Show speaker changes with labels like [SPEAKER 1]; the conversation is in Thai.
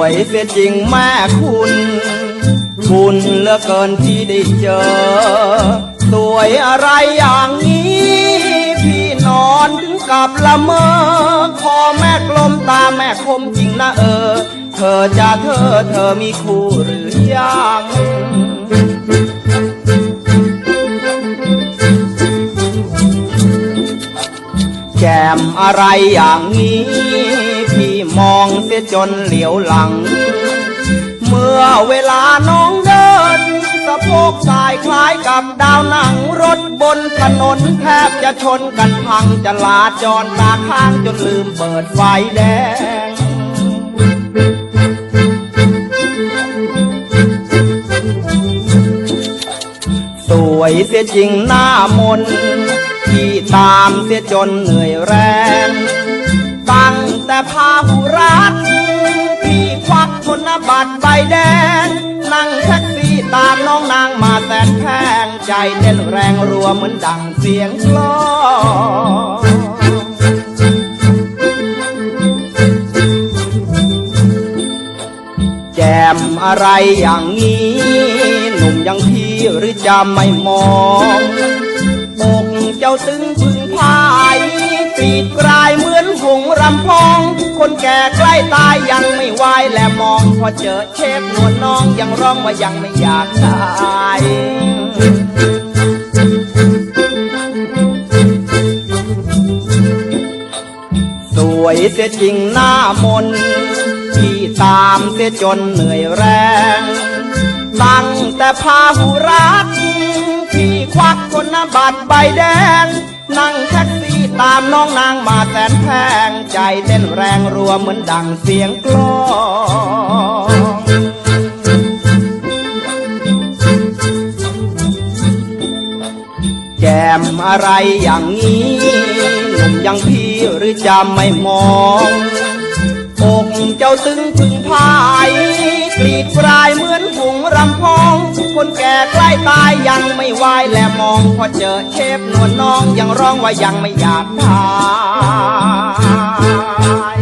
[SPEAKER 1] สียจริงแม่คุณ คุณเหลือเกินที่ได้เจอ สวยอะไรอย่างนี้ พี่นอนถึงกับละเมอ คอแม่กลมตาแม่คมจริงนะเออ เธอจะเธอเธอมีคู่หรือยัง แจมอะไรอย่างนี้ พี่มองเสียจนเหลียวหลัง เมื่อเวลาน้องเดิน สะโพกสายคล้ายกับดาวหนังรถบนถนนแทบจะชนกันพังจะลาจรตาข้างจนลืมเปิดไฟแดงสวยเสียจริงหน้ามน ที่ตามเสียจนเหนื่อยแรง ตั้งแต่พาหุรัตพี่ควักธนบัตรใบแดง นั่งแท็กซี่ตามน้องนางมาแสนแพงใจเต้นแรงรัวเหมือนดังเสียงกลองแจมอะไรอย่างนี้ หนุ่มย่างพี่หรือจะไม่มอง อกเจ้าตึงพึงพายปีดกลายเหมือนหงรำพอง คนแก่ใกล้ตายยังไม่ไหวและมอง พอเจอเชฟนวลน้องยังร้องว่ายังไม่อยากตายสวยเสียจริงหน้ามนที่ตามเสียจนเหนื่อยแรง ตั้งแต่พาหุรัก บัตรใบแดง นั่งแท็กซี่ตามน้องนางมาแสนแพง ใจเต้นแรงรัวเหมือนดังเสียงกลองแจมอะไรอย่างนี้หนุ่มย่างพี่หรือจะไม่มองอกเจ้าตึงพึงพายกรีดกรายเหมือนหงรำพอง คนแก่ใกล้ตายยังไม่ไหวแลมองพอเจอเชฟนวลน้องยังร้องว่ายังไม่อยากตาย